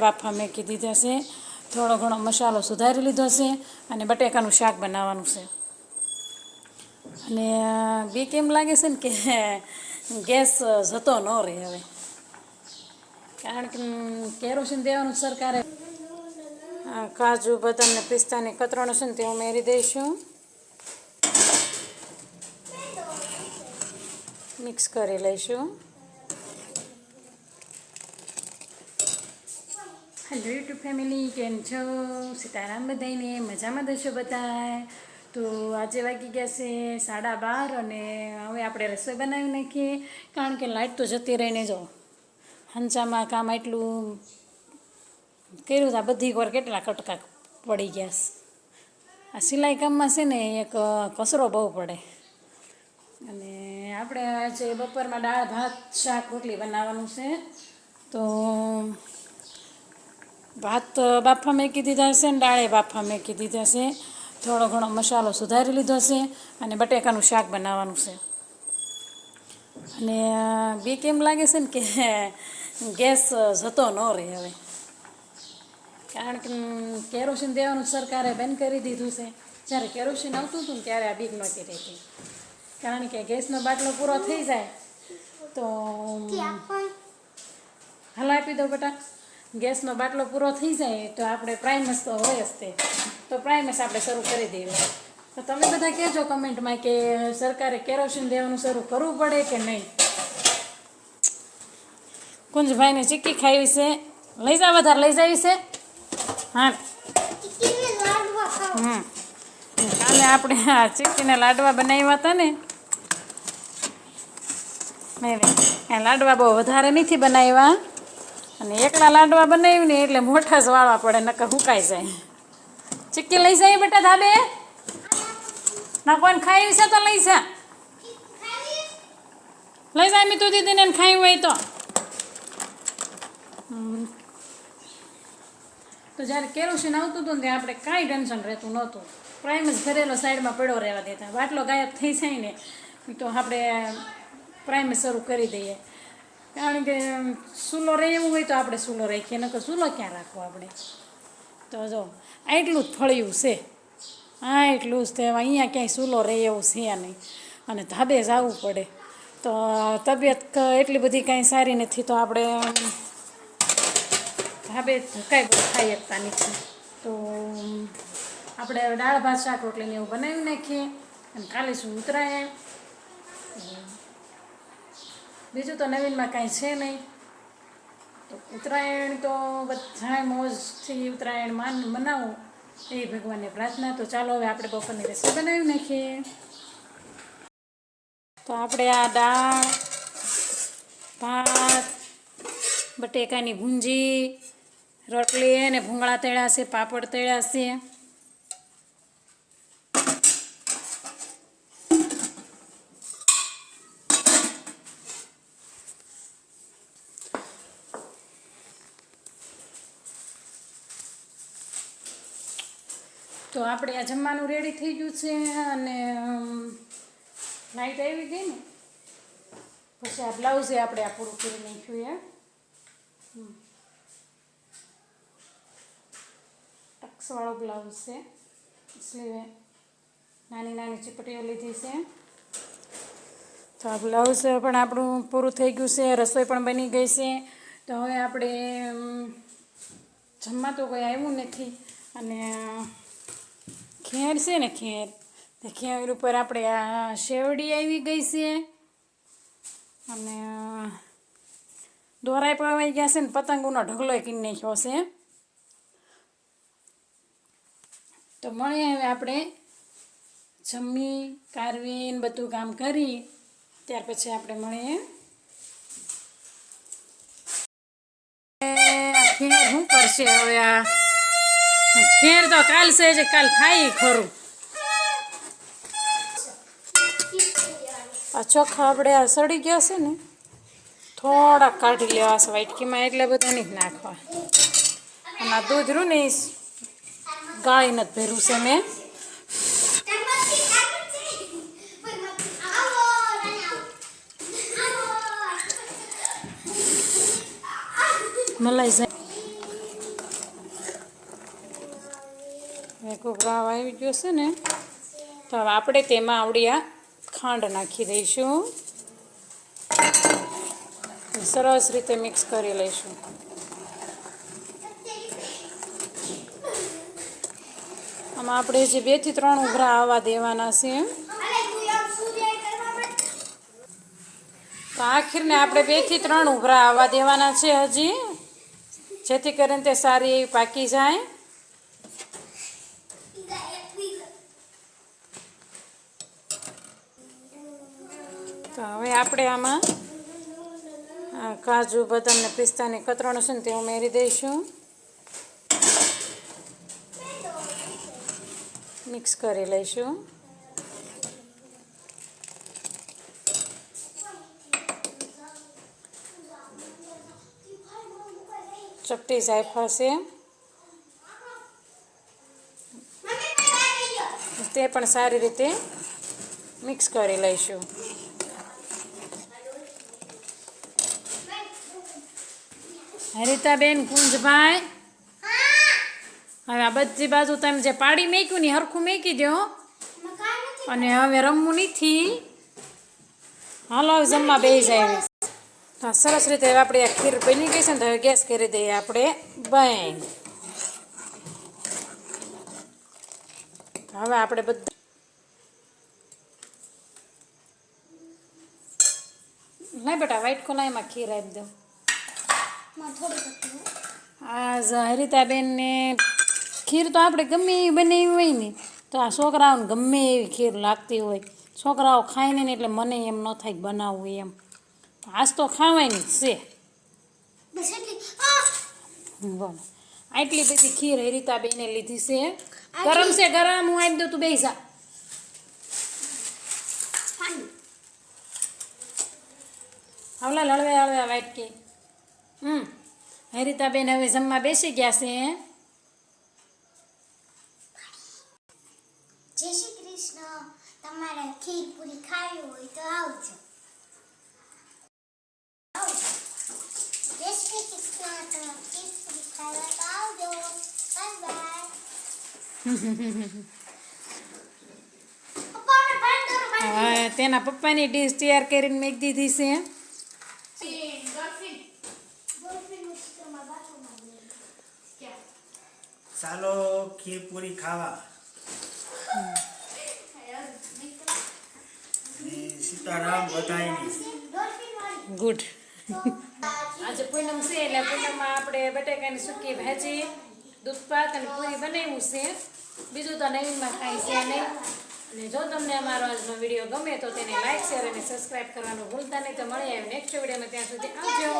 બાફા મેકી દીધા છે. થોડો ઘણો મસાલો સુધારી લીધો છે અને બટેકાનું શાક બનાવવાનું છે. અને બી બીક એમ લાગે છે ને કે ગેસ જતો ન રહે હવે. કારણ કે કેરોસીન દેવાનું સરકારે. કાજુ, બદામ ને પિસ્તાની કતરણો છે ને તે ઉમેરી દઈશું. મિક્સ કરી લઈશું. હેલો યુટ્યુબ ફેમિલી કેમ છો? સીતારામ બધાઈને મજામાં દશો બધા તો આજે વાગી ગયા છે સાડા બાર અને હવે આપણે રસોઈ બનાવી નાખીએ. કારણ કે લાઇટ તો જતી રહીને જો. હંચામાં કામ એટલું કર્યું આ બધી વાર કેટલા કટકા પડી ગયા છે. આ સિલાઈ કામમાં છે ને એક કચરો બહુ પડે. અને આપણે આજે બપોરમાં દાળ, ભાત, શાક, રોટલી બનાવવાનું છે. તો ભાત બાફા મેકી દીધા છે ને દાળે બાફા મેકી દીધા છે થોડો ઘણો મસાલો સુધારી લીધો છે અને બટેકાનું શાક બનાવવાનું છે. અને બીક એમ લાગે છે ને કે ગેસ જતો ન રહે હવે. કારણ કે કેરોસીન દેવાનું સરકારે બંધ કરી દીધું છે. જ્યારે કેરોસીન આવતું હતું ને ત્યારે આ બીક નહોતી રહેતી. કારણ કે ગેસનો બાટલો પૂરો થઈ જાય તો ઉમ, હાલ આપી? દો બેટા. ગેસનો બાટલો પૂરો થઈ જાય તો આપણે પ્રાઇમસ તો હોય જ તે. તો પ્રાઇમસ આપણે શરૂ કરી દઈએ. તો તમે બધા કહેજો કમેન્ટમાં કે સરકારે કેરોસીન દેવાનું શરૂ કરવું પડે કે નહીં? કુંજભાઈને ચીક્કી ખાવી છે. લઈ જા વધારે લઈ જાવી છે? હા હમ. કાલે આપણે આ ચીક્કીને લાડવા બનાવ્યા હતા ને. લાડવા બહુ વધારે નથી બનાવ્યા. અને એકલા લાડવા ને એટલે મોટા જ વાળવા પડે, નકર હુકાઈ જાય. ચીક્કી લઈ જાય બેટા ધાબે? ના, કોઈને ખાઈ છે તો લઈ જા. લઈ જાય મીતુ દીદીને ખાઈ હોય તો. તો જ્યારે કેરોસીન આવતું હતું ને ત્યાં આપણે કાંઈ ટેન્શન રહેતું નહોતું. પ્રાઇમ જ ભરેલો સાઈડમાં પડ્યો રહેવા દેતા. બાટલો ગાયબ થઈ જાય ને, તો આપણે પ્રાઇમ શરૂ કરી દઈએ. કારણ કે સૂલો રહે એવું હોય તો આપણે સૂલો રાખીએ, નકર સૂલો ક્યાં રાખવો આપણે? તો જો એટલું જ ફળિયું છે. હા એટલું જ તે અહીંયા ક્યાંય સૂલો રહે એવું છે નહીં. અને ધાબે જવું પડે. તો તબિયત એટલી બધી કાંઈ સારી નથી તો આપણે ધાબે ધકાઈ ખાઈ શકતા નથી. તો આપણે દાળ, ભાત, શાક રોટલીને એવું બનાવી નાખીએ અને કાલે શું ઉતરાયણ બીજું તો નવીનમાં કાંઈ છે નહીં. તો ઉત્તરાયણ તો બધા મોજથી ઉત્તરાયણ માન મનાવું, એ ભગવાનને પ્રાર્થના. તો ચાલો હવે આપણે બપોરની રસોઈ બનાવી નાખીએ. તો આપણે આ દાળ, ભાત, બટેકાની ભૂંજી, રોટલી અને ભૂંગળા તળ્યા છે, પાપડ તળ્યા છે. તો આપણે આ જમવાનું રેડી થઈ ગયું છે અને નાઈટ આવી ગઈ ને? પછી આ બ્લાઉઝે આપણે આ પૂરું કરી નાખ્યું એ ટક્સવાળો બ્લાઉઝ છે. સ્લીવે નાની નાની ચીપટીઓ લીધી છે. તો આ બ્લાઉઝ પણ આપણું પૂરું થઈ ગયું છે. રસોઈ પણ બની ગઈ છે. તો હવે આપણે જમવા તો કોઈ આવ્યું નથી. અને ખેર છે ને ખેર? તે ખેર ઉપર આપણે આ શેવડી આવી ગઈ છે. અને દોરાય પવાઈ ગયા છે ને, પતંગોનો ઢગલો કીન નાખ્યો છે. તો મળીએ હવે આપણે. જમી કારવીને બધું કામ કરી, ત્યાર પછી આપણે મળીએ. ખેર શું કરશે હવે આ? ખેર તો કાલ છે જે કાલ થાય ખરું. આ ચોખા આપણે આ સડી ગયા છે ને, થોડાક કાઢી લેવા છે વાટકીમાં, એટલે બધા નહીં નાખવા. અને આ દૂધ રૂ ને ગાળીને જ ભર્યું છે મેં. મલાઈ જાય આખો ભાવ આવી ગયો છે ને. તો હવે આપણે તેમાં આવડિયા ખાંડ નાખી દઈશું. સરસ રીતે મિક્સ કરી લઈશું. આમાં આપણે જે બેથી ત્રણ ઉભરા આવવા દેવાના છે. તો આખીરને આપણે બેથી ત્રણ ઉભરા આવવા દેવાના છે હજી. જેથી કરીને તે સારી એવી પાકી જાય. તો હવે આપણે આમાં કાજુ, બદામ ને પિસ્તાની કતરણ છે ને તે ઉમેરી દઈશું. મિક્સ કરી લઈશું. ચપટી જાયફળ છે તે પણ સારી રીતે મિક્સ કરી લઈશું. હરિતાબેન, કુંજભાઈ. હવે આ બધી બાજુ તમે જે પાડી મેક્યું ને હરખું મેકી દો અને હવે રમવું નથી. હાલો, હવે જમવા બેસી જાય હા સરસ રીતે હવે આપણે આ ખીર બની ગઈ છે ને હવે ગેસ કરી દઈએ આપણે બંધ હવે આપણે બધા નહીં બેટા વ્હાઈટ કોલાઈમાં ખીર આપી દો આ હરિતાબેનને ખીર તો આપણે ગમે એવી બનાવી હોય ને તો આ છોકરાઓને ગમે એવી ખીર લાગતી હોય. છોકરાઓ ખાય ને એટલે મને એમ ન થાય બનાવવું એમ. આજ તો ખાવાની જ છે. બોલો. આટલી બધી ખીર હરિતાબેને લીધી છે. ગરમ છે ગરમ. હું આપી દઉં તું બે જા. હવલા લડવે હળવે વાઈટ કે હમ. હરિતાબેન હવે જમવા બેસી ગયા છે જય શ્રી કૃષ્ણ. તમારે ખીર પૂરી ખાવી હોય તો આવજો. આવજો. જય શ્રી કૃષ્ણ. તમારે ખીર પૂરી ખાવા તો આવજો. Bye bye. પપ્પા અમે ભાત દોરો ભાત હવે તેના પપ્પાની ડીશ તૈયાર કરીને મેં દીધી છે ચાલો ખીર પૂરી ખાવા. સીતારામ બધાયની. ગુડ આજે પૂનમ છે એટલે પૂનમમાં આપણે બટેકાની સૂકી ભાજી દૂધ પાક અને પૂરી બનાવ્યું છે. બીજું તો નવીનમાં કાંઈ છે નહીં. અને જો તમને અમારો આજનો વીડિયો ગમે તો તેને લાઈક શેર અને સબસ્ક્રાઈબ કરવાનું ભૂલતા નહીં. તો મળીએ નેક્સ્ટ વિડીયોમાં ત્યાં સુધી આવજો.